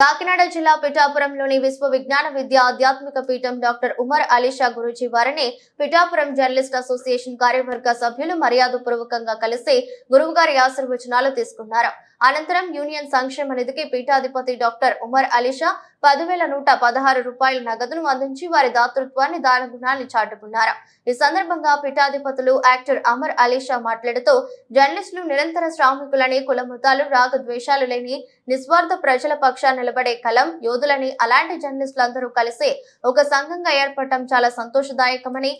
కాకినాడ జిల్లా పిఠాపురంలోని విశ్వ విజ్ఞాన విద్య ఆధ్యాత్మిక పీఠం డాక్టర్ ఉమర్ అలీషా గురూజీ వారిని పిఠాపురం జర్నలిస్ట్ అసోసియేషన్ కార్యవర్గ సభ్యులు మర్యాదపూర్వకంగా కలిసి గురువుగారి ఆశీర్వచనాలు తీసుకున్నారు. అనంతరం యూనియన్ సంక్షేమ నిధికి పీఠాధిపతి డాక్టర్ ఉమర్ అలీషా పదివేల నూట పదహారు రూపాయల నగదును అందించి వారి దాతృత్వాన్ని దాన గుణాన్ని చాటుకున్నారు. ఈ సందర్భంగా పీఠాధిపతులు యాక్టర్ అమర్ అలీషా మాట్లాడుతూ జర్నలిస్టులు నిరంతర శ్రామికులని కుల మతాలు రాగ ద్వేషాలు లేని నిస్వార్థ ప్రజల పక్షాన నిలబడే కలం యోధులని అలాంటి జర్నలిస్టులందరూ కలిసి ఒక సంఘంగా ఏర్పడటం చాలా సంతోషదాయకమని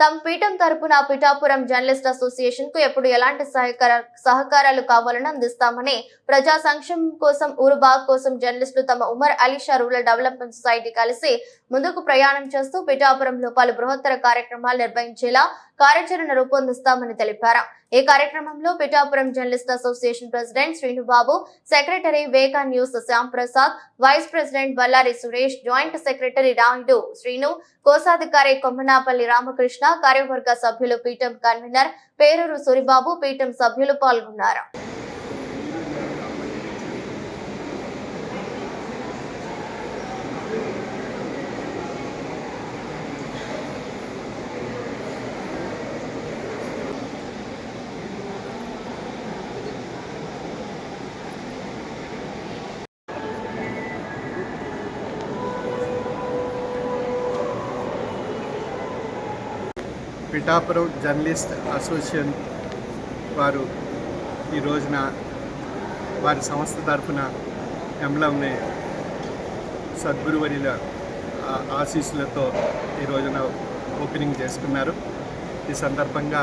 తమ పీఠం తరపున పిఠాపురం జర్నలిస్ట్ అసోసియేషన్కు ఎప్పుడు ఎలాంటి సహకార సహకారాలు కావాలని అందిస్తామని ప్రజా సంక్షేమం కోసం ఊరుబాగ్ కోసం జర్నలిస్టులు తమ Umar Alisha rural development society కలిసి ముందుకు ప్రయాణం చేస్తూ పిఠాపురంలో పలు బృహత్తర కార్యక్రమాలు నిర్వహించేలా కార్యాచరణ రూపొందిస్తామని తెలిపారు. ఈ కార్యక్రమంలో Pithapuram journalist association president Srinubabu secretary Vega news Shyam Prasad vice president Ballari Suresh joint secretary Rayudu Srinu కోశాధికారి కొమ్మనాపల్లి రామకృష్ణ కార్యవర్గ సభ్యులు పీఠం కన్వీనర్ పేరూరు సూరిబాబు పీఠం సభ్యులు పాల్గొన్నారు. పిఠాపురం జర్నలిస్ట్ అసోసియేషన్ వారు ఈ రోజున వారి సంస్థ తరఫున ఎంబ్లంని సద్గురువరిల ఆశీస్సులతో ఈ రోజున ఓపెనింగ్ చేసుకున్నారు. ఈ సందర్భంగా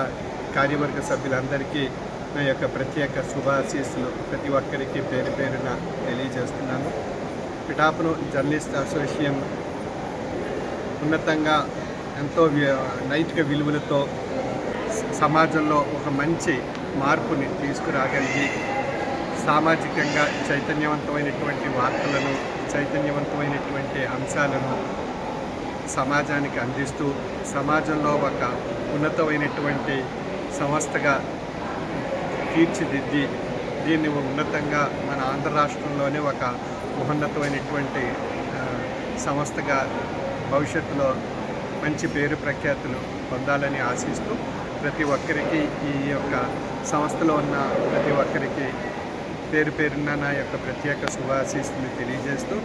కార్యవర్గ సభ్యులందరికీ నా యొక్క ప్రత్యేక శుభాశీస్సులు. ప్రతి ఒక్కరికి పేరు పేరున తెలియజేస్తున్నాను. పిఠాపురం జర్నలిస్ట్ అసోసియేషన్ ఉన్నతంగా ఎంతో నైతిక విలువలతో సమాజంలో ఒక మంచి మార్పుని తీసుకురాగలిగి సామాజికంగా చైతన్యవంతమైనటువంటి వార్తలను చైతన్యవంతమైనటువంటి అంశాలను సమాజానికి అందిస్తూ సమాజంలో ఒక ఉన్నతమైనటువంటి సంస్థగా తీర్చిదిద్ది దీన్ని ఉన్నతంగా మన ఆంధ్ర రాష్ట్రంలోనే ఒక మహోన్నతమైనటువంటి సంస్థగా భవిష్యత్తులో మంచి పేరు ప్రఖ్యాతులు పొందాలని ఆశిస్తూ ప్రతి ఒక్కరికి ఈ యొక్క సంస్థలో ఉన్న ప్రతి ఒక్కరికి పేరు పేరున నా యొక్క ప్రత్యేక శుభాశీస్సులు తెలియజేస్తూ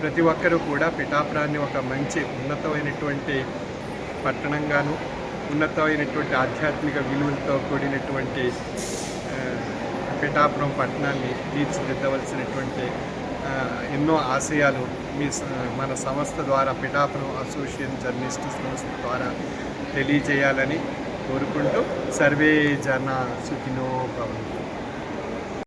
ప్రతి ఒక్కరూ కూడా పిఠాపురాన్ని ఒక మంచి ఉన్నతమైనటువంటి పట్టణంగాను ఉన్నతమైనటువంటి ఆధ్యాత్మిక విలువలతో కూడినటువంటి పిఠాపురం పట్టణాన్ని తీర్చిదిద్దవలసినటువంటి ఎన్నో ఆశయాలు మీ మన సంస్థ ద్వారా పిఠాపురం అసోసియేషన్ జర్నలిస్ట్ సంస్థ ద్వారా తెలియజేయాలని కోరుకుంటూ సర్వే జన సుఖినో భవంతు.